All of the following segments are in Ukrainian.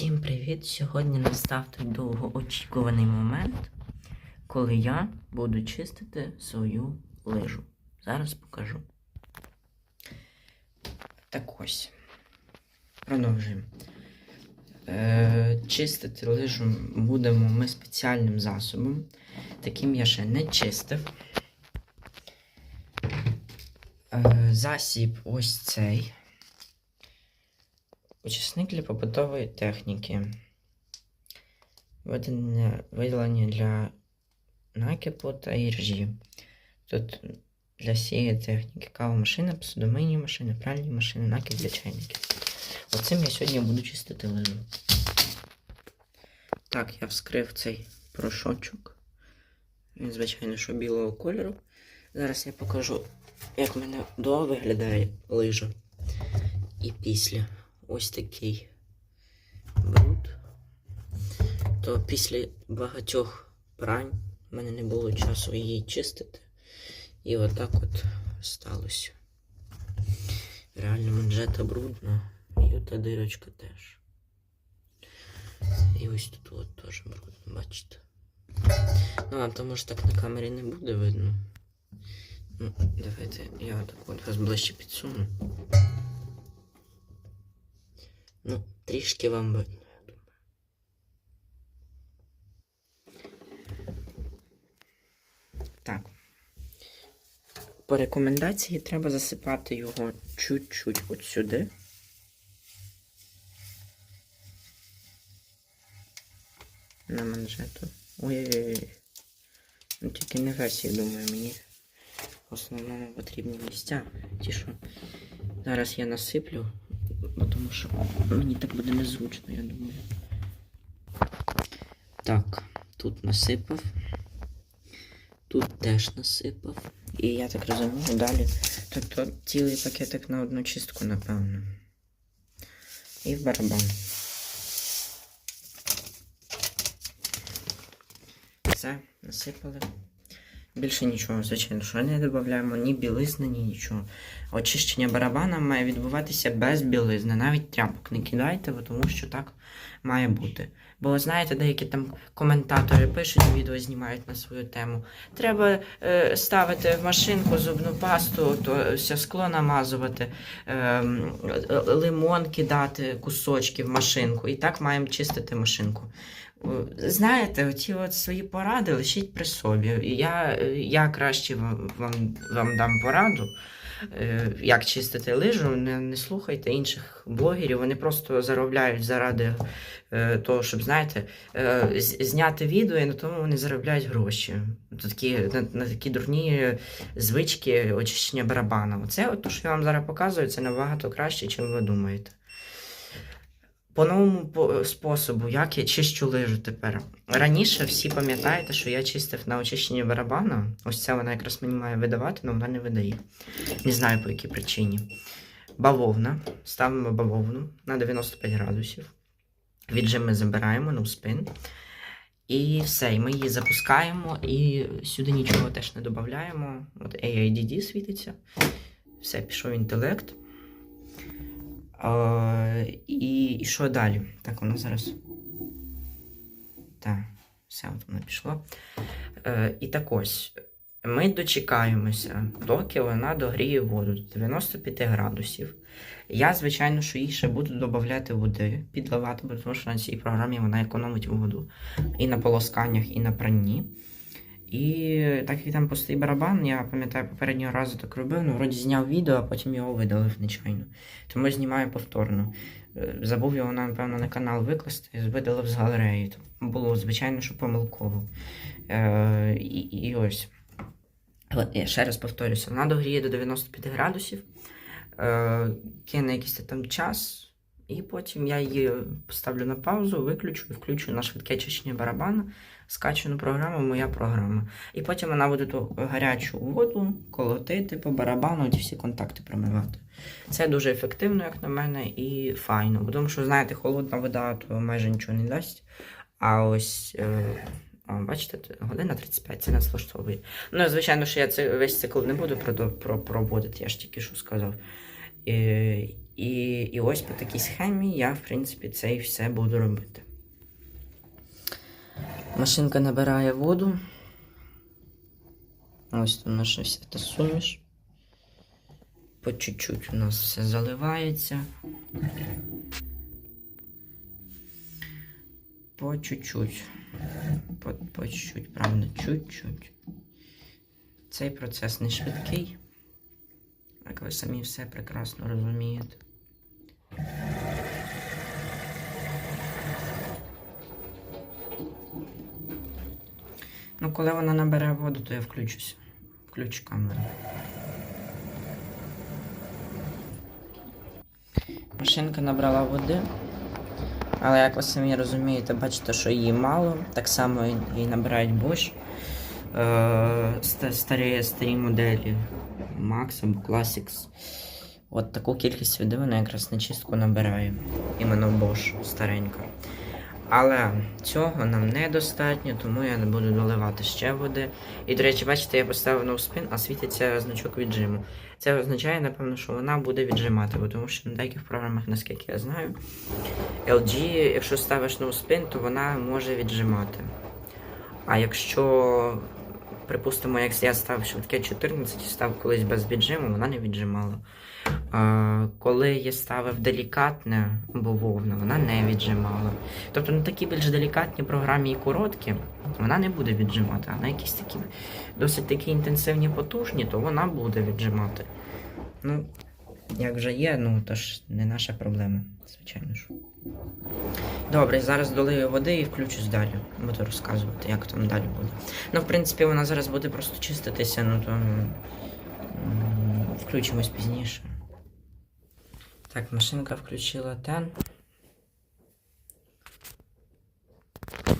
Всім привіт! Сьогодні настав той довгоочікуваний момент, коли я буду чистити свою лижу. Зараз покажу. Так ось. Продовжуємо. Е, чистити лижу будемо ми спеціальним засобом. Таким я ще не чистив. Е, засіб ось цей. Очисник для побутової техніки. Видалення для накипу та іржі. Тут для всієї техніки кавомашина, посудомийні машини, пральні машини, накид для чайників. Оцим я сьогодні буду чистити лижу. Так, я вскрив цей порошочок. Він, звичайно, що білого кольору. Зараз я покажу, як в мене до виглядає лижа. І після ось такий бруд. То після багатьох прань в мене не було часу її чистити. І отак от сталося. Реально манжета брудна, і ота дирочка теж. І ось тут от теж брудно, бачите. Ну, а то може так на камері не буде видно. Ну, давайте я так от вас ближче підсуну. Ну, трішки вам видно, я думаю. Так. По рекомендації треба засипати його чуть-чуть от сюди. На манжету. Ой-ой-ой. Ну тільки не весь, я думаю, мені в основному потрібні місця. Ті, що зараз я насиплю, тому що мені так буде незручно, я думаю. Так, тут насипав. Тут теж насипав. І я так розумію, далі. Тобто цілий пакетик на одну чистку, напевно. І в барабан. Все, насипали. Більше нічого, звичайно, що не додаємо ні білизни, ні нічого. Очищення барабана має відбуватися без білизни. Навіть тряпок не кидайте, тому що так має бути. Бо знаєте, деякі там коментатори пишуть, відео знімають на свою тему. Треба е, ставити в машинку зубну пасту, то все скло намазувати, е, лимон кидати, кусочки в машинку. І так маємо чистити машинку. О, Знаєте, оці от свої поради лишіть при собі. Я, я краще вам, вам, вам дам пораду, е, як чистити лижу. Не, не слухайте інших блогерів, вони просто заробляють заради е, того, щоб, знаєте, е, зняти відео і на тому вони заробляють гроші. Такі, на, на такі дурні звички очищення барабана. Оце, от, то, що я вам зараз показую, це набагато краще, ніж ви думаєте. По новому способу, як я чищу лижу тепер. Раніше всі пам'ятаєте, що я чистив на очищенні барабана. Ось це вона якраз мені має видавати, але вона не видає. Не знаю по якій причині. Бавовна. Ставимо бавовну на 95 градусів. Віджим ми забираємо на спин. І все, і ми її запускаємо, і сюди нічого теж не додаємо. От AIDD світиться. Все, пішов інтелект. І, і що далі? Так, воно зараз. Так, все, от воно пішло. Е, і так ось. Ми дочекаємося, доки вона догріє воду до 95 градусів. Я, звичайно, що їй ще буду додати води, підливати, тому що на цій програмі вона економить воду і на полосканнях, і на пранні. І так як там пустий барабан, я пам'ятаю, попереднього разу так робив, ну вроді зняв відео, а потім його видалив нечайно. Тому знімаю повторно. Е, Забув його, напевно, на канал викласти, видалив з галереї. Було, звичайно, що помилково. Е, і, і ось. Але я ще раз повторюся, вона догріє до 95 градусів, е, кине якийсь там час, і потім я її поставлю на паузу, виключу і включу на швидке чищення барабана, скачану програму, моя програма. І потім вона буде ту гарячу воду колотити по барабану, ті всі контакти промивати. Це дуже ефективно, як на мене, і файно. Бо Тому що, знаєте, холодна вода то майже нічого не дасть. А ось. Е, бачите, година 35, це нас влаштовує. Ну, звичайно, що я це весь цикл не буду проводити, я ж тільки що сказав. І, І, і ось по такій схемі я, в принципі, це і все буду робити. Машинка набирає воду. Ось тут наша вся та суміш. По чуть-чуть у нас все заливається. По чуть-чуть. По, чуть-чуть, правда, чуть-чуть. Цей процес не швидкий. Як ви самі все прекрасно розумієте. Ну, коли вона набере воду, то я включуся. Включу камеру. Машинка набрала води. Але як ви самі розумієте, бачите, що її мало. Так само і набирають Bosch. Е, старі, старі моделі Max або Classics. От таку кількість води вона якраз на чистку набирає. Іменно Bosch старенька. Але цього нам недостатньо, тому я не буду доливати ще води. І, до речі, бачите, я поставив ноуспин, а світиться значок віджиму. Це означає, напевно, що вона буде віджимати, бо тому що на деяких програмах, наскільки я знаю, LG, якщо ставиш ноуспин, то вона може віджимати. А якщо, припустимо, як я ставив швидке 14 і став колись без віджиму, вона не віджимала. Коли я ставив делікатне або вовна, вона не віджимала. Тобто на такі більш делікатні програмі і короткі, вона не буде віджимати, а на якісь такі досить такі інтенсивні, потужні, то вона буде віджимати. Ну, як вже є, ну то ж не наша проблема, звичайно ж. Добре, зараз долию води і включусь далі. Буду розказувати, як там далі буде. Ну, в принципі, вона зараз буде просто чиститися, ну то м, включимось пізніше. Так, машинка включила тен.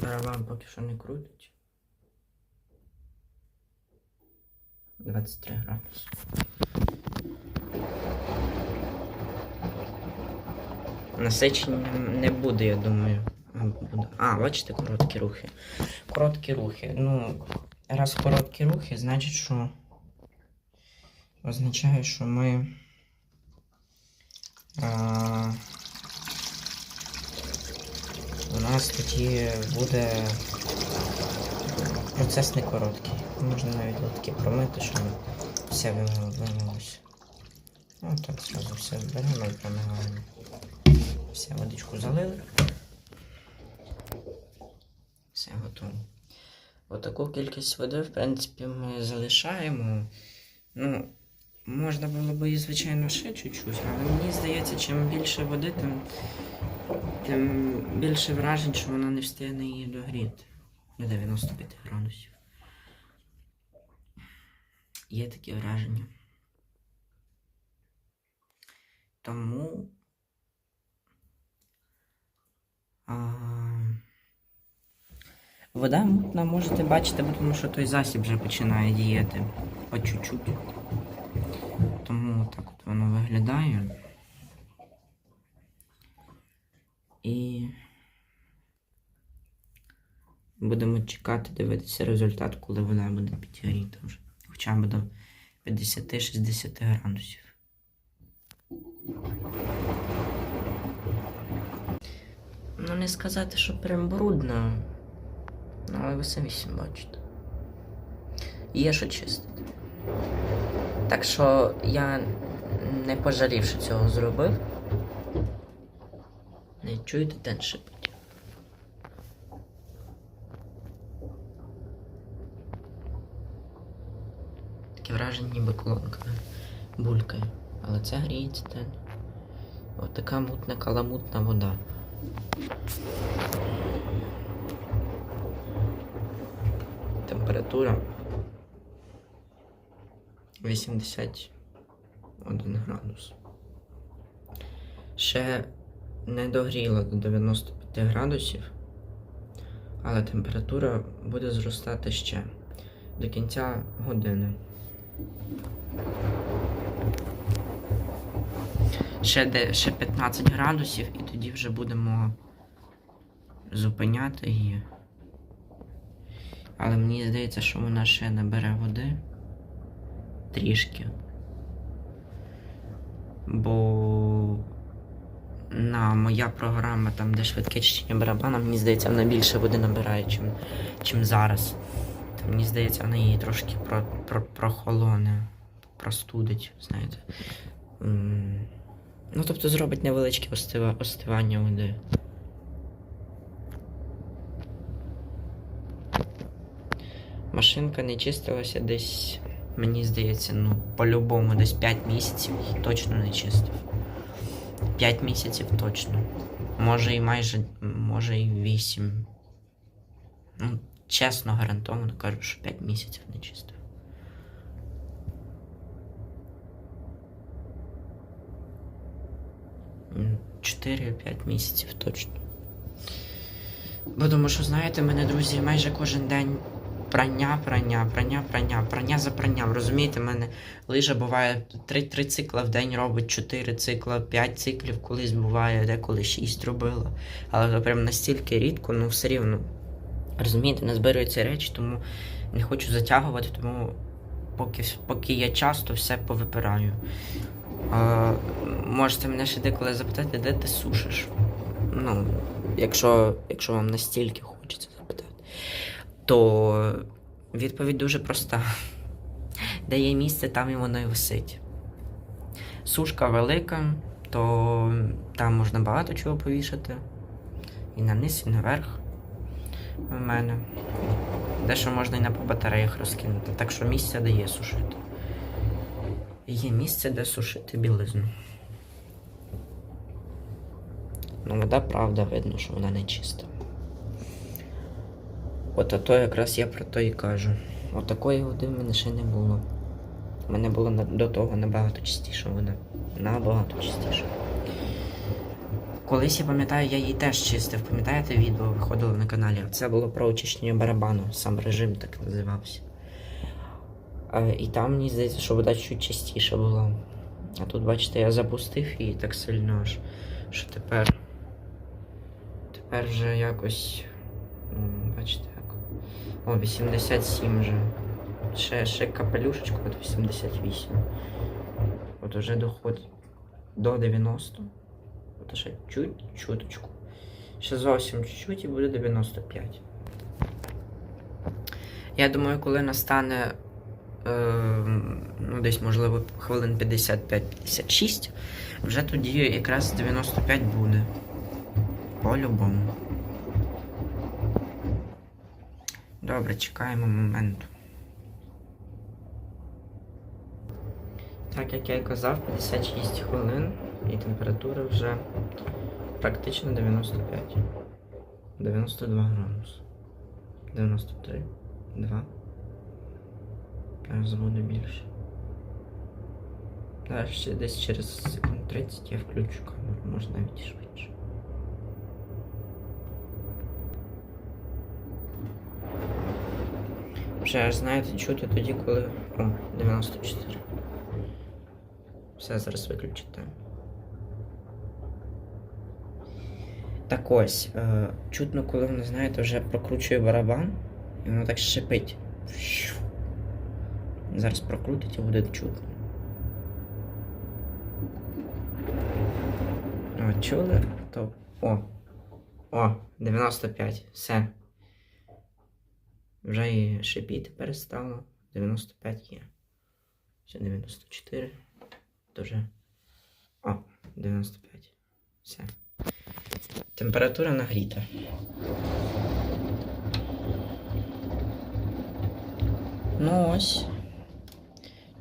Барабан поки що не крутить. 23 градуси. Насичення не буде, я думаю. А. Бачите, короткі рухи. Короткі рухи. Ну, раз короткі рухи, значить, що означає, що ми. А, у нас тоді буде процес не короткий. Можна навіть таки промити, щоб все вимилося. Ну так зразу все беремо і промиваємо. Все, водичку залили. Все готово. Отаку кількість води, в принципі, ми залишаємо. Ну, можна було б і, звичайно, ще чуть-чуть, але мені здається, чим більше води, тим, тим більше вражень, що вона не встигне її догріти до 95 градусів. Є такі враження. Тому. А... Вода мутна можете бачити, тому що той засіб вже починає діяти по чуть-чуть. Тому так от воно виглядає. І будемо чекати, дивитися результат, коли вода буде підігріта вже. Хоча б до 50-60 градусів. Ну, не сказати, що прям брудно. Але ви самі бачите. Є що чистити. Так що я не пожалів, що цього зробив. Не чуєте ten шепотів? Таке враження, ніби колонка булькає. Але це гріється тен. От така мутна каламутна вода. Температура 81 градус. Ще не догріла до 95 градусів, але температура буде зростати ще до кінця години. Ще, де, ще 15 градусів, і тоді вже будемо зупиняти її. Але мені здається, що вона ще набере води трішки. Бо на моя програма, там, де швидке чищення барабана, мені здається, вона більше води набирає, чим, чим зараз. Та мені здається, вона її трошки про, про, прохолоне, простудить, знаєте. Ну, тобто зробить невеличке остива, остивання води. Машинка не чистилася десь, мені здається, ну, по-любому, десь 5 місяців точно не чистив. 5 місяців точно. Може і майже, може і 8. Ну, чесно, гарантовано кажу, що 5 місяців не чистив. М, 4-5 місяців точно. Бо тому що, знаєте, мене, друзі, майже кожен день прання, прання, прання, прання, прання за пранням. Розумієте, в мене лижа буває 3, 3 цикла в день робить, 4 цикла, 5 циклів колись буває, деколи 6 робила. Але то прям настільки рідко, ну все рівно. Розумієте, не збираються речі, тому не хочу затягувати, тому поки, поки є час, то все повипираю. А, можете мене ще деколи запитати, де ти сушиш? Ну, якщо, якщо вам настільки хочеться то відповідь дуже проста. Де є місце, там і воно і висить. Сушка велика, то там можна багато чого повішати. І на низ, і наверх. У мене. Дещо можна і на батареях розкинути. Так що місце де є сушити. Є місце, де сушити білизну. Ну, вода, правда, видно, що вона не чиста. От ото якраз я про то і кажу. От води в мене ще не було. У мене було до того набагато чистіша вода. Набагато чистіша. Колись я пам'ятаю, я її теж чистив. Пам'ятаєте, відео виходило на каналі? Це було про очищення барабану, сам режим так називався. Е, І там мені здається, що вода чуть чистіша була. А тут, бачите, я запустив її так сильно, аж, що тепер. Тепер вже якось. О, 87 вже. Ще, ще капелюшечку, от 88. От уже доходить до 90. От ще чуть чуточку. Ще зовсім чуть-чуть і буде 95. Я думаю, коли настане е, ну, десь, можливо, хвилин 55-56, вже тоді якраз 95 буде. По-любому. Добре, чекаємо моменту. Так як я і казав, 56 хвилин і температура вже практично 95. 92 градуси. 93. 2. Зараз буде більше. Зараз ще десь через секунд 30 я включу камеру, може навіть і швидше. Вже аж знаєте, чути тоді, коли. О, 94. Все зараз виключити. Так ось, е, чутно, коли воно, знаєте, вже прокручує барабан, і воно так шипить. Зараз прокрутить і буде чутно. О, чули? То. О. О, 95. Все. Вже і шипіти перестало. 95 є. Ще 94. То вже. О, 95. Все. Температура нагріта. Ну ось.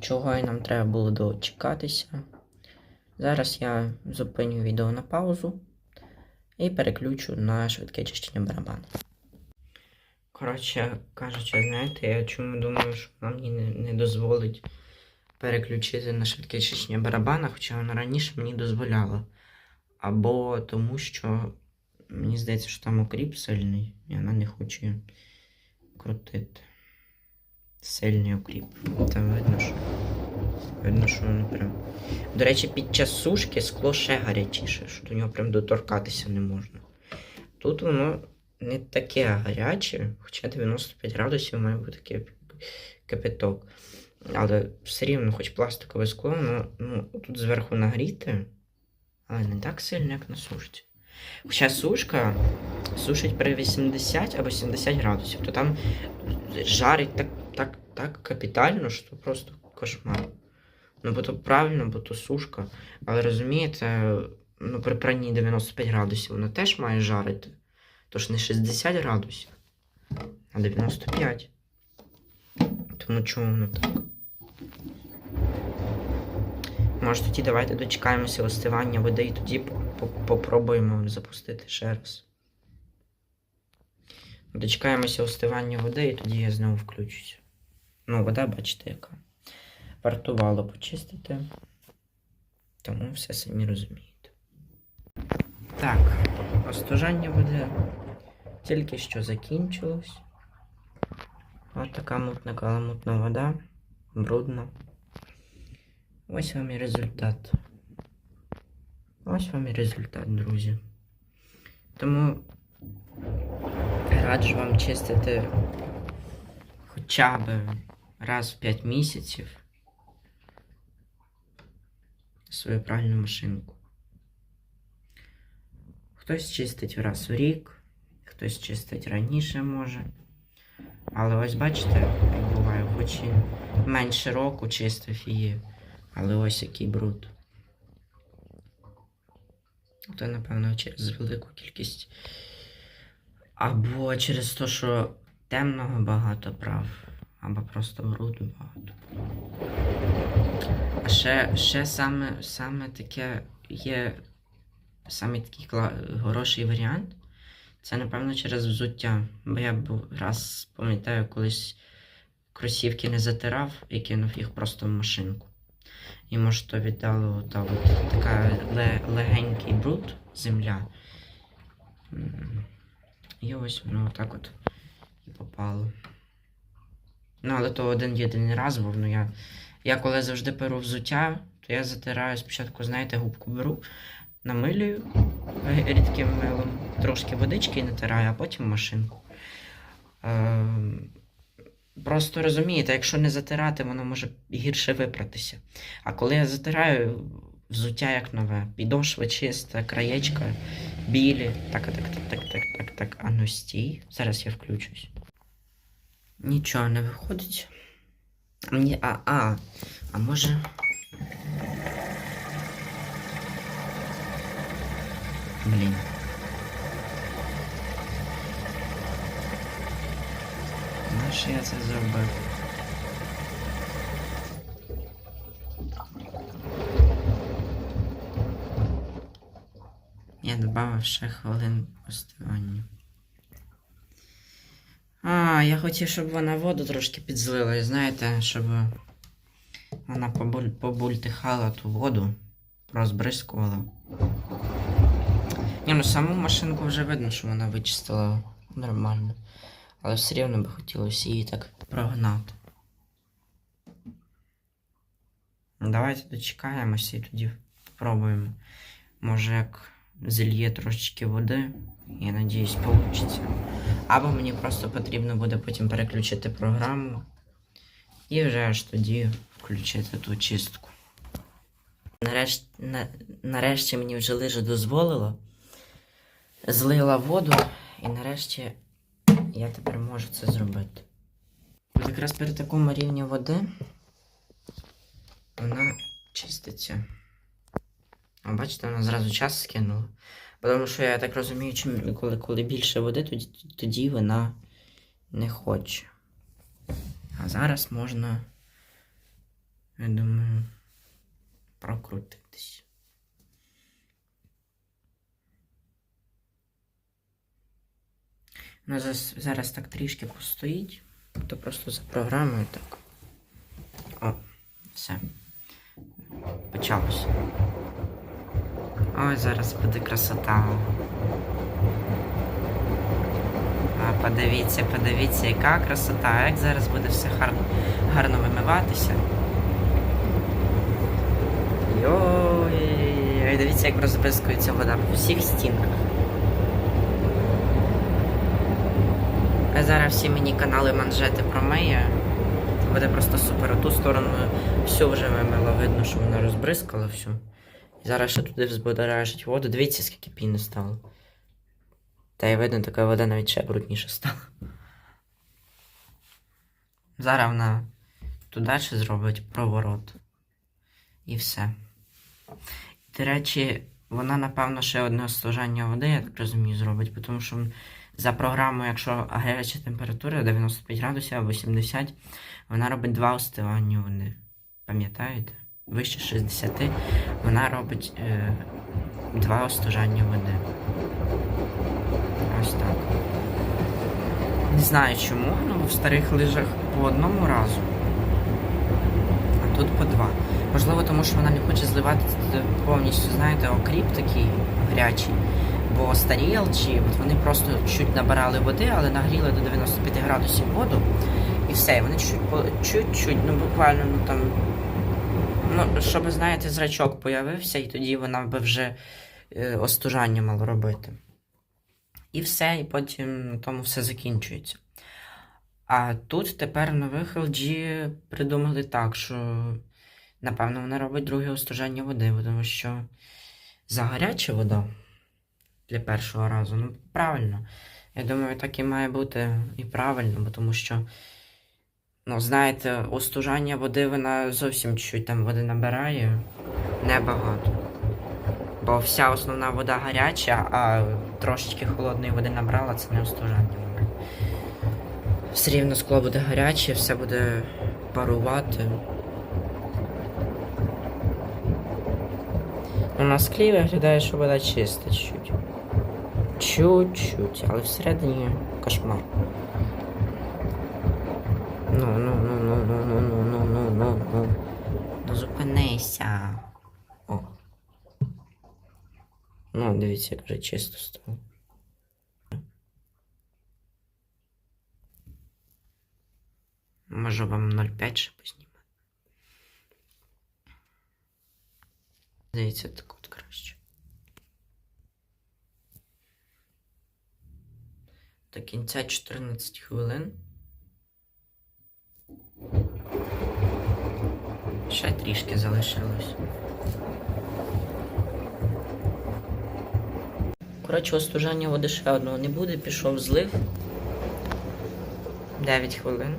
Чого і нам треба було дочекатися. Зараз я зупиню відео на паузу і переключу на швидке чищення барабану. Коротше кажучи, знаєте, я чому думаю, що вона мені не, не дозволить переключити на швидке чищення барабана, хоча вона раніше мені дозволяла. Або тому, що мені здається, що там окріп сильний, і вона не хоче крутити. Сильний окріп. Там видно, що. Видно, що воно прям. До речі, під час сушки скло ще гарячіше, що до нього прям доторкатися не можна. Тут воно не таке гаряче, хоча 95 градусів має бути кип- кипяток. Але все рівно, хоч пластикове скло, ну, ну тут зверху нагріте, але не так сильно, як на сушці. Хоча сушка сушить при 80 або 70 градусів, то там жарить так, так, так капітально, що просто кошмар. Ну, бо то правильно, бо то сушка. Але розумієте, ну, при пранні 95 градусів вона теж має жарити. Тож не 60 градусів, а 95. Тому чому воно так? Може тоді давайте дочекаємося остивання води і тоді по- по- попробуємо запустити ще раз. Дочекаємося остивання води і тоді я знову включуся. Ну, вода, бачите, яка. Вартувало почистити. Тому все самі розумієте. Так, остужання води тільки що закінчилось. Ось така мутна каламутна вода. Брудна. Ось вам і результат. Ось вам і результат, друзі. Тому раджу вам чистити хоча б раз в 5 місяців свою пральну машинку. Хтось чистить раз у рік, хтось чистить раніше може. Але ось бачите, як буває, хоч і менше року чистив її, але ось який бруд. То, напевно, через велику кількість. Або через те, що темного багато прав, або просто бруду багато. А ще, ще саме, саме таке є саме такий хороший варіант. Це, напевно, через взуття. Бо я був раз пам'ятаю, колись кросівки не затирав і кинув їх просто в машинку. І може то віддало та от така ле- легенький бруд, земля. І ось воно так от і попало. Ну, але то один єдиний раз був. Ну, я, я коли завжди перу взуття, то я затираю спочатку, знаєте, губку беру, намилюю е, рідким милом, трошки водички і натираю, а потім машинку. Ем, Просто розумієте, якщо не затирати, воно може гірше випратися. А коли я затираю, взуття як нове, підошва чиста, краєчка білі. Так, так, так, так, так, так, так. А ну стій. Зараз я включусь. Нічого не виходить. А, а, а може. Блін. Нащо я це зробив? Я додав ще хвилин остивання. А, я хотів, щоб вона воду трошки підзлила, і знаєте, щоб вона побуль, побультихала ту воду, розбризкувала. Ні, ну саму машинку вже видно, що вона вичистила нормально. Але все рівно би хотілося її так прогнати. Ну, Давайте дочекаємося і тоді спробуємо. Може, як зільє трошечки води, я надіюсь, вийде. Або мені просто потрібно буде потім переключити програму і вже аж тоді включити ту чистку. Нарешті, на, нарешті мені вже лижа дозволила, злила воду, і нарешті я тепер можу це зробити. Якраз при такому рівні води вона чиститься. А бачите, вона зразу час скинула. Тому що я так розумію, чим, коли, коли більше води, тоді, тоді вона не хоче. А зараз можна, я думаю, прокрутитись. Вона зараз, так трішки постоїть, то просто за програмою так. О, все. Почалося. Ой, зараз буде красота. А, подивіться, подивіться, яка красота, як зараз буде все гарно, гарно вимиватися. Йой, дивіться, як розбризкується вода по всіх стінках. А зараз всі мені канали манжети промиє. Буде просто супер. Ту сторону всю вже вимила, видно, що вона розбризкала всю. І зараз ще туди взбудоражить воду. Дивіться, скільки піни стало. Та й видно, така вода навіть ще брудніше стала. Зараз вона туди ще зробить проворот. І все. До речі, вона, напевно, ще одне остужання води, я так розумію, зробить, тому що за програмою, якщо гаряча температура 95 градусів або 70, вона робить два остивання. Пам'ятаєте? Вище 60 вона робить е, два остужання води. Ось так. Не знаю чому, але в старих лижах по одному разу. А тут по два. Можливо, тому що вона не хоче зливати повністю, знаєте, окріп такий гарячий. Бо старі LG, от вони просто чуть набирали води, але нагріли до 95 градусів воду. І все, вони чуть-чуть, ну буквально, ну там. Ну, щоб, знаєте, зрачок появився, і тоді вона би вже е, остужання мала робити. І все, і потім на тому все закінчується. А тут тепер нових LG придумали так, що напевно вона робить друге остужання води, тому що за гаряча вода для першого разу, ну правильно. Я думаю, так і має бути і правильно, бо тому що, ну, знаєте, остужання води вона зовсім чуть там води набирає, небагато. Бо вся основна вода гаряча, а трошечки холодної води набрала, це не остужання. Все рівно скло буде гаряче, все буде парувати. Ну, на склі виглядає, що вода чиста чуть-чуть. Чуть-чуть, але всередині кошмар. Ну, ну, ну, ну, ну, ну, ну, ну, ну, ну, ну. Ну зупинися. О. Ну, дивіться, як вже чисто стало. Можу вам 0,5 ще познімати. Здається, так от краще. До кінця 14 хвилин. Ще трішки залишилось. Коротше, остужання води ще одного не буде, пішов злив. 9 хвилин.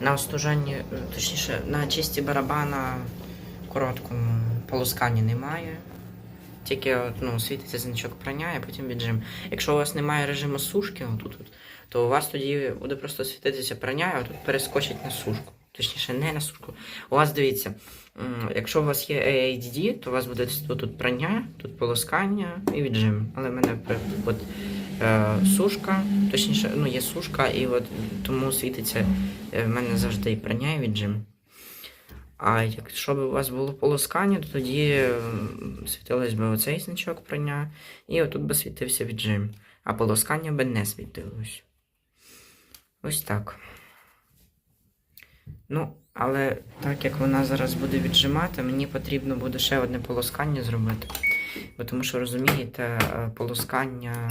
На остужанні, точніше, на чисті барабана короткому полоскання немає. Тільки ну, світиться значок прання, і потім віджим. Якщо у вас немає режиму сушки, отут, от, то у вас тоді буде просто світитися прання, а тут перескочить на сушку. Точніше, не на сушку. У вас дивіться, якщо у вас є AHD, то у вас буде тут, тут прання, тут полоскання і віджим. Але в мене от, е, сушка, точніше, ну є сушка, і от тому світиться е, в мене завжди і прання, і віджим. А якщо б у вас було полоскання, то тоді світилось би оцей значок прання, і отут би світився віджим. А полоскання би не світилось. Ось так. Ну, але так як вона зараз буде віджимати, мені потрібно буде ще одне полоскання зробити. Бо тому що, розумієте, е, полоскання.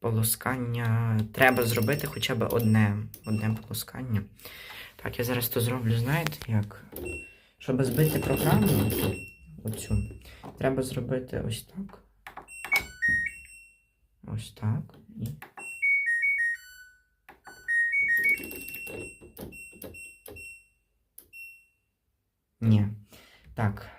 Полоскання треба зробити хоча б одне. Одне полоскання. Так, я зараз то зроблю, знаєте як? Щоб збити програму оцю, треба зробити ось так. Ось так. І... Ні. Так.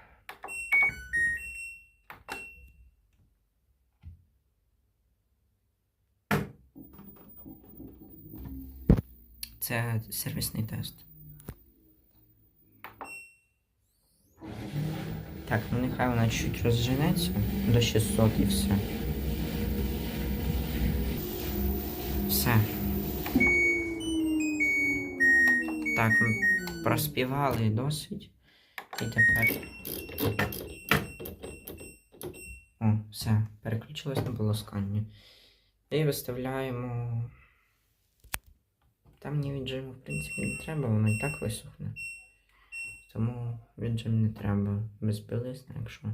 Це сервісний тест. Так, ну нехай вона чуть розженеться до 600 і все. Все. Так, ми проспівали досить. І тепер. О, все, переключилось на полоскання. І виставляємо. Там мені віджиму, в принципі, не треба, воно і так висохне. Тому віджим не треба. Без білизни, якщо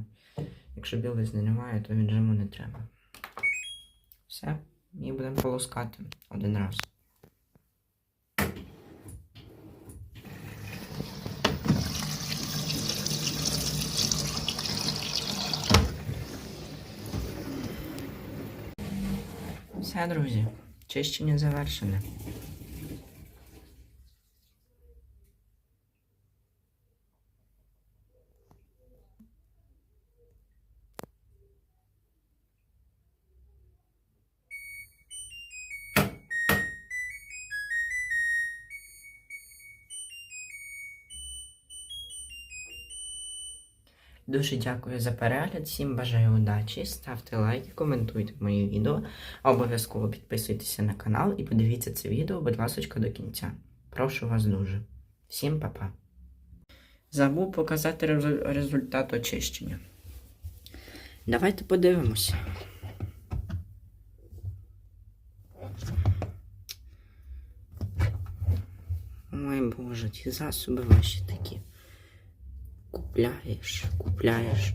якщо білизни немає, то віджиму не треба. Все, і будемо полоскати один раз. Все, друзі, чищення завершене. Дуже дякую за перегляд, всім бажаю удачі. Ставте лайки, коментуйте мої відео. Обов'язково підписуйтеся на канал і подивіться це відео, будь ласка, до кінця. Прошу вас дуже. Всім па-па. Забув показати резу- результат очищення. Давайте подивимося. Ой Боже, ті засоби ваші такі. Купляєш, купляєш,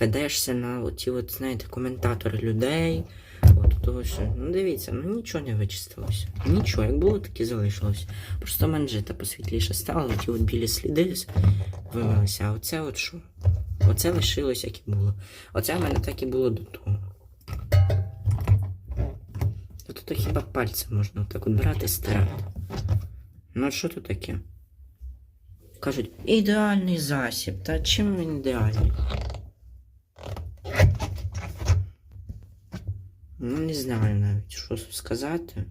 ведешся на оті, от, знаєте, коментатори людей. От того, що, ну дивіться, ну нічого не вичистилося. Нічого, як було, так і залишилося. Просто манжета посвітліше стала, ті от білі сліди вимилися. А оце от що? Оце лишилось, як і було. Оце в мене так і було до того. Тут хіба пальцем можна так от брати і стирати. Ну що тут таке? Кажуть, ідеальний засіб. Та чим він ідеальний? Ну, не знаю навіть, що сказати.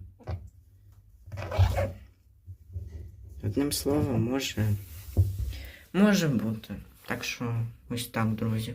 Одним словом, може. Може бути. Так що ось так, друзі.